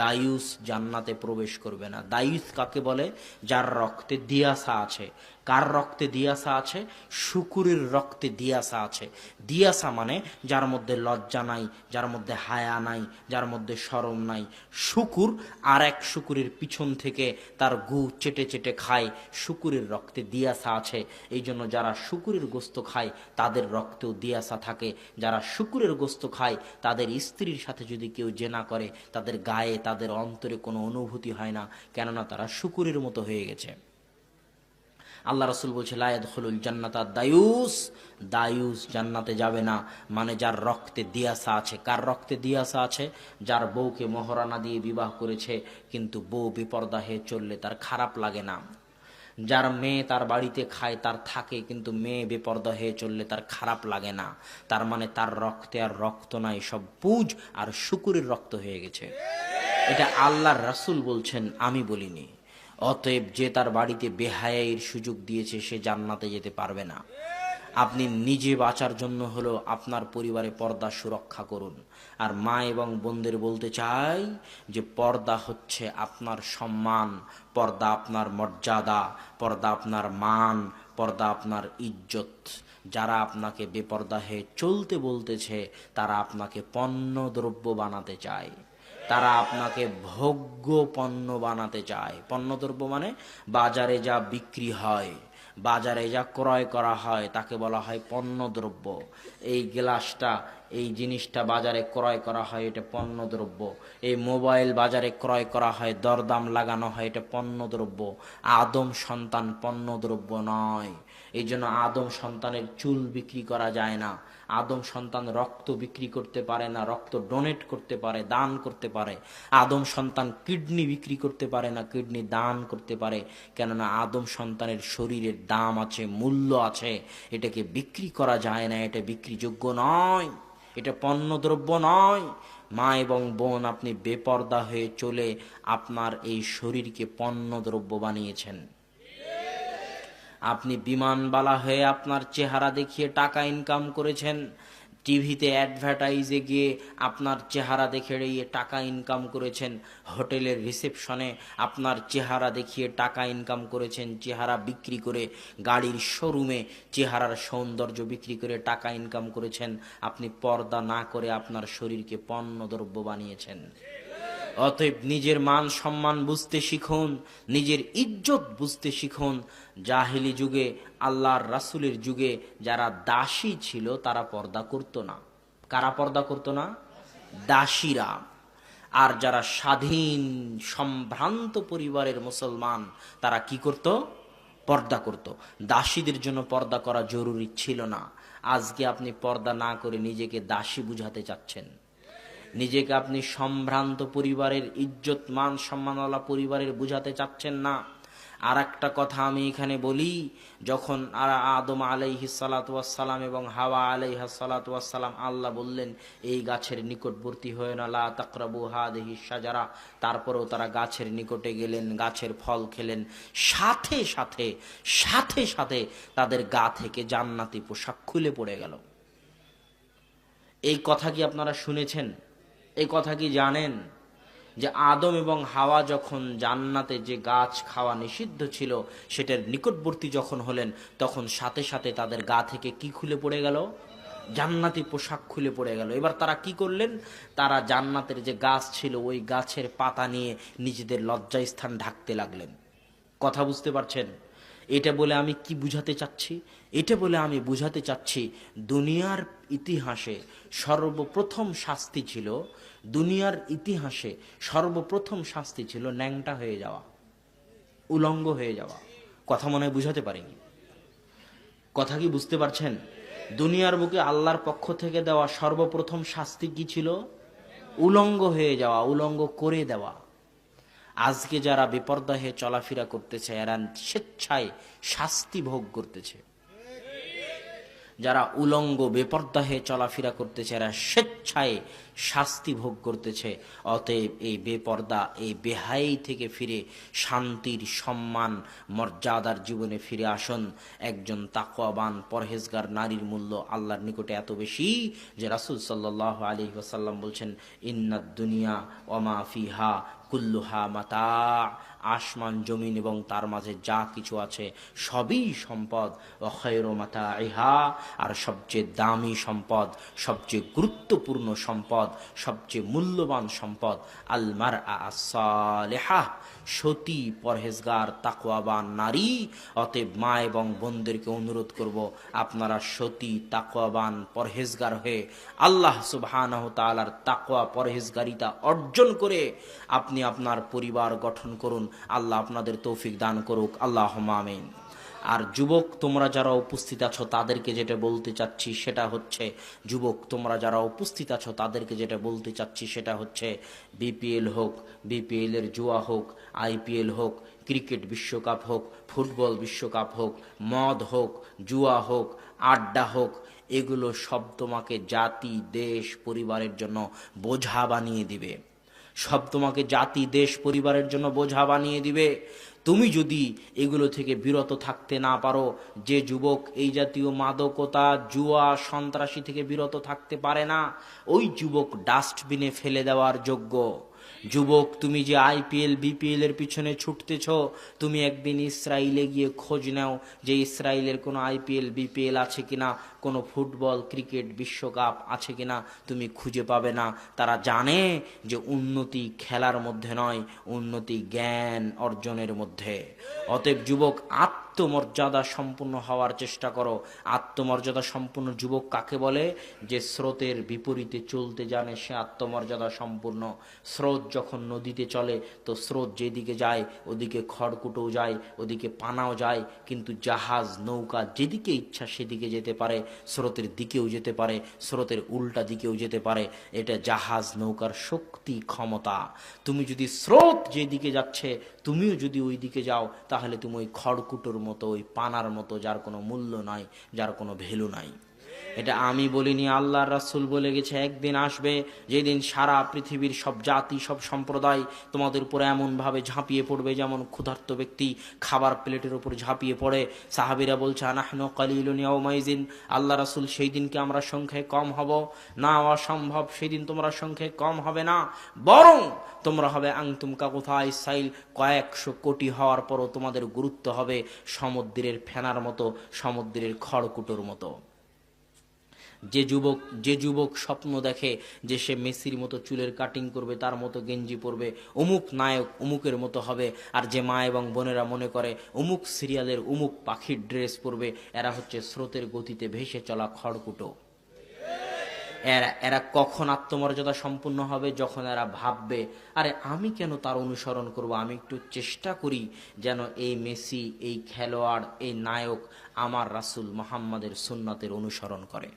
দায়ুস জান্নাতে প্রবেশ করবে না। দায়ুস কাকে বলে? যার রক্তে দিয়াসা আছে। কার রক্তে দিয়াসা আছে? শুকুরের রক্তে দিয়াসা আছে। দিয়াসা মানে যার মধ্যে লজ্জা নাই, যার মধ্যে হায়া নাই, যার মধ্যে সরম নাই। শুকুর আর এক শুকুরের পিছন থেকে তার গু চেটে চেটে খায়। শুকুরের রক্তে দিয়াসা আছে। এই জন্য যারা শুকুরের গোস্ত খায়, তাদের রক্তেও দিয়াসা থাকে। যারা শুকুরের গোস্ত খায়, তাদের স্ত্রীর সাথে যদি কেউ জেনা করে, তাদের গায়ে, তাদের অন্তরে কোনো অনুভূতি হয় না। কেননা তারা শুকুরের মতো হয়ে গেছে। আল্লাহ রসুল বলছে লায়দ হলুল জান্নাতা দায়ুস। দায়ুস জান্নাতে যাবে না। মানে যার রক্তে দিয়াসা আছে। কার রক্তে দিয়াসা আছে? যার বউকে মহারানা দিয়ে বিবাহ করেছে, কিন্তু বউ বিপর্দা হয়ে চললে তার খারাপ লাগে না। যার মেয়ে তার বাড়িতে খায়, তার থাকে, কিন্তু মেয়ে বেপর্দা হয়ে চললে তার খারাপ লাগে না। তার মানে তার রক্তে আর রক্ত নাই, সব পুজ আর শুকুরের রক্ত হয়ে গেছে। এটা আল্লাহর রাসূল বলছেন, আমি বলিনি। অতএব যে তার বাড়িতে বেহায়ের সুযোগ দিয়েছে, সে জান্নাতে যেতে পারবে না। আপনি নিজে বাঁচার জন্য হলো আপনার পরিবারে পর্দা সুরক্ষা করুন। আর মা এবং বোনদের বলতে চাই যে, পর্দা হচ্ছে আপনার সম্মান, পর্দা আপনার মর্যাদা, পর্দা আপনার মান, পর্দা আপনার ইজ্জত। যারা আপনাকে বেপর্দা হয়ে চলতে বলতেছে, তারা আপনাকে পণ্য দ্রব্য বানাতে চায়। তারা আপনাকে ভোগ্য পণ্য বানাতে চায়। পণ্যদ্রব্য মানে বাজারে যা বিক্রি হয়, বাজারে যা ক্রয় করা হয়, তাকে বলা হয় পণ্যদ্রব্য এই গ্লাসটা এই জিনিসটা বাজারে ক্রয় করা হয়, এটা পণ্যদ্রব্য। এই মোবাইল বাজারে ক্রয় করা হয়, দরদাম লাগানো হয়, এটা পণ্যদ্রব্য। আদম সন্তান পণ্যদ্রব্য নয়। এই জন্য আদম সন্তানের চুল বিক্রি করা যায় না। আদম সন্তান রক্ত বিক্রি করতে পারে না, রক্ত ডোনেট করতে পারে, দান করতে পারে। আদম সন্তান কিডনি বিক্রি করতে পারে না, কিডনি দান করতে পারে। কেননা আদম সন্তানের শরীরের দাম আছে, মূল্য আছে। এটাকে বিক্রি করা যায় না, এটা বিক্রিযোগ্য নয়। এটা পণ্যদ্রব্য নয়। মা এবং বোন, আপনি বেপর্দা হয়ে চলে আপনার এই শরীরকে পণ্যদ্রব্য বানিয়েছেন। আপনি বিমানবালা হয়ে আপনার চেহারা দেখিয়ে টাকা ইনকাম করেছেন। টিভিতে অ্যাডভার্টাইজে গিয়ে আপনার চেহারা দেখে রেয়ে টাকা ইনকাম করেছেন হোটেলের রিসেপশনে আপনার চেহারা দেখিয়ে টাকা ইনকাম করেছেন, চেহারা বিক্রি করে গাড়ির শোরুমে চেহারার সৌন্দর্য বিক্রি করে টাকা ইনকাম করেছেন, আপনি পর্দা না করে আপনার শরীরকে পণ্য দ্রব্য বানিয়েছেন। অতএব নিজের মান সম্মান বুঝতে শিখুন, নিজের ইজ্জত বুঝতে শিখুন। জাহেলি যুগে, আল্লাহর রাসুলের যুগে যারা দাসী ছিল, তারা পর্দা করত না। কারা পর্দা করত না? দাসীরা। আর যারা স্বাধীন, সম্ভ্রান্ত পরিবারের মুসলমান, তারা কি করত? পর্দা করত। দাসীদের জন্য পর্দা করা জরুরি ছিল না। আজকে আপনি পর্দা না করে নিজেকে দাসী বুঝাতে চাচ্ছেন। নিজেকে আপনি সম্ভ্রান্ত পরিবারের ইজ্জত, মান সম্মানওয়ালা পরিবারের বুঝাতে চাচ্ছেন না। আর একটা কথা আমি এখানে বলি, যখন আদম আলাইহি সালাতাম এবং হাওয়া আলাইহা সালাতাম আল্লাহ বললেন, এই গাছের নিকটবর্তী হয়ে না, লা তাকরাবু হাদিহি সাজারা তারপরেও তারা গাছের নিকটে গেলেন, গাছের ফল খেলেন। সাথে সাথে সাথে সাথে তাদের গা থেকে জান্নাতি পোশাক খুলে পড়ে গেল। এই কথা কি আপনারা শুনেছেন? এই কথা কি জানেন? যে আদম এবং হাওয়া যখন জান্নাতে যে গাছ খাওয়া নিষিদ্ধ ছিল, সেটার নিকটবর্তী যখন হলেন, তখন সাথে সাথে তাদের গা থেকে কি খুলে পড়ে গেল? জান্নাতি পোশাক খুলে পড়ে গেল। এবার তারা কি করলেন? তারা জান্নাতের যে গাছ ছিল, ওই গাছের পাতা নিয়ে নিজেদের লজ্জাস্থান ঢাকতে লাগলেন। কথা বুঝতে পারছেন? এটা বলে আমি কি বুঝাতে চাচ্ছি? এটা বলে আমি বুঝাতে চাচ্ছি, দুনিয়ার ইতিহাসে সর্বপ্রথম শাস্তি ছিল, দুনিয়ার ইতিহাসে সর্বপ্রথম শাস্তি ছিল ন্যাংটা হয়ে যাওয়া, উলঙ্গ হয়ে যাওয়া। কথা মনে হয় বুঝাতে পারিনি। কথা কি বুঝতে পারছেন? দুনিয়ার বুকে আল্লাহর পক্ষ থেকে দেওয়া সর্বপ্রথম শাস্তি কি ছিল? উলঙ্গ হয়ে যাওয়া, উলঙ্গ করে দেওয়া। আজকে যারা বিপর্দা হয়ে চলাফেরা করতেছে, এরা স্বেচ্ছায় শাস্তি ভোগ করতেছে। যারা উলঙ্গ বেপর্দা হয়ে চলাফেরা করতেছে, এরা স্বেচ্ছায় শাস্তি ভোগ করতেছে। অতএব এই বেপর্দা, এই বেহাই থেকে ফিরে শান্তির সম্মান, মর্যাদার জীবনে ফিরে আসুন। একজন তাকওয়াবান, পরহেজগার নারীর মূল্য আল্লাহর নিকটে এত বেশি যে রাসুল সাল্লাহ আলী ওয়াসাল্লাম বলছেন ইন্নাদ দুনিয়া ওমা ফিহা কুল্লুহা মাতা, আসমান, জমিন এবং তার মাঝে যা কিছু আছে সবই সম্পদ অক্ষয়ের মাতা ইহা আর সবচেয়ে দামি সম্পদ, সবচেয়ে গুরুত্বপূর্ণ সম্পদ, সবচেয়ে মূল্যবান সম্পদ আলমার আসালেহা সতী পরহেজগার, তাকওয়াবান নারী, অতএব মা এবং বোনদেরকে অনুরোধ করব, আপনারা সতী, তাকওয়াবান পরহেজগার হয়ে আল্লাহ সুবহানাহু তাআলার তাকওয়া পরহেজগারিতা অর্জন করে আপনি আপনার পরিবার গঠন করুন। আল্লাহ আপনাদের তৌফিক দান করুক। আল্লাহ আমিন। আর যুবক, তোমরা যারা উপস্থিত আছো, তাদেরকে যেটা বলতে চাচ্ছি সেটা হচ্ছে, যুবক, তোমরা যারা উপস্থিত আছো, তাদেরকে যেটা বলতে চাচ্ছি সেটা হচ্ছে, বিপিএল হোক, বিপিএল এর জুয়া হোক, আইপিএল হোক, ক্রিকেট বিশ্বকাপ হোক, ফুটবল বিশ্বকাপ হোক, মদ হোক, জুয়া হোক, আড্ডা হোক, এগুলো সব তোমাকে জাতি, দেশ, পরিবারের জন্য বোঝা বানিয়ে দিবে। সব তোমাকে জাতি, দেশ, পরিবারের জন্য বোঝা বানিয়ে দিবে। তুমি যদি এগুলো থেকে বিরত থাকতে না পারো, যে যুবক, এই জাতীয় মাদকতা, জুয়া, সন্ত্রাসী থেকে বিরত থাকতে পারে না, ওই যুবক ডাস্টবিনে ফেলে দেওয়ার যোগ্য। যুবক, তুমি যে আইপিএল, বিপিএল এর পিছনে ছুটতেছ, তুমি একদিন ইসরায়েলে গিয়ে খোঁজ নাও যে ইসরায়েলের কোনো আইপিএল, বিপিএল আছে কিনা, কোনো ফুটবল, ক্রিকেট, বিশ্বকাপ আছে কিনা, তুমি খুঁজে পাবে না। তারা জানে যে উন্নতি খেলার মধ্যে নয়, উন্নতি জ্ঞান অর্জনের মধ্যে। অতএব যুবক আত্মমর্যাদা সম্পূর্ণ হওয়ার চেষ্টা করো। আত্মমর্যাদা সম্পূর্ণ যুবক কাকে বলে? যে স্রোতের বিপরীতে চলতে জানে সে আত্মমর্যাদা সম্পূর্ণ। স্রোত যখন নদীতে চলে, তো স্রোত যেদিকে যায়, ওদিকে খড়কুটোও যায়, ওদিকে পানাও যায়, কিন্তু জাহাজ, নৌকা, যেদিকে ইচ্ছা সেদিকে যেতে পারে। স্রোতের দিকেও যেতে পারে, স্রোতের উল্টা দিকেও যেতে পারে। এটা জাহাজ, নৌকার শক্তি ক্ষমতা। তুমি যদি স্রোত যেদিকে যাচ্ছে তুমিও যদি ওই দিকে যাও, তাহলে তুমি ওই খড়কুটোর মতো, ওই পানার মতো, যার কোনো মূল্য নাই, যার কোনো ভ্যালু নাই। এটা আমি বলিনি আল্লাহ রাসুল বলে গেছে, একদিন আসবে, যেদিন সারা পৃথিবীর সব জাতি, সব সম্প্রদায় তোমাদের উপর এমনভাবে ঝাঁপিয়ে পড়বে যেমন ক্ষুধার্ত ব্যক্তি খাবার প্লেটের উপর ঝাঁপিয়ে পড়ে। সাহাবিরা বলছে, আনাহন কালিলুনিয়াউমাইজিন আল্লাহ রাসুল সেই দিনকে আমরা সংখ্যায় কম হব। না, অসম্ভব, সেদিন তোমরা সংখ্যায় কম হবে না, বরং তোমরা হবে আংতুমকা কোথায় সাইল, কয়েকশো কোটি হওয়ার পরও তোমাদের গুরুত্ব হবে সমুদ্রের ফেনার মতো, সমুদ্রের খড়কুটোর মতো। যে যুবক যে যুবক স্বপ্ন দেখে যে সে মেসির মতো চুলের কাটিং করবে, তার মতো গেঞ্জি পরবে, অমুক নায়ক অমুকের মতো হবে। আর যে মা এবং বোনেরা মনে করে, অমুক সিরিয়ালের অমুক পাখির ড্রেস পরবে, এরা হচ্ছে স্রোতের গতিতে ভেসে চলা খড়কুটো। এরা এরা কখন আত্মমর্যাদা সম্পূর্ণ হবে যখন এরা ভাববে, আরে আমি কেন তার অনুসরণ করব? আমি একটু চেষ্টা করি যেন এই মেসি, এই খেলোয়াড়, এই নায়ক আমার রাসুল মোহাম্মদের সুন্নাতের অনুসরণ করে।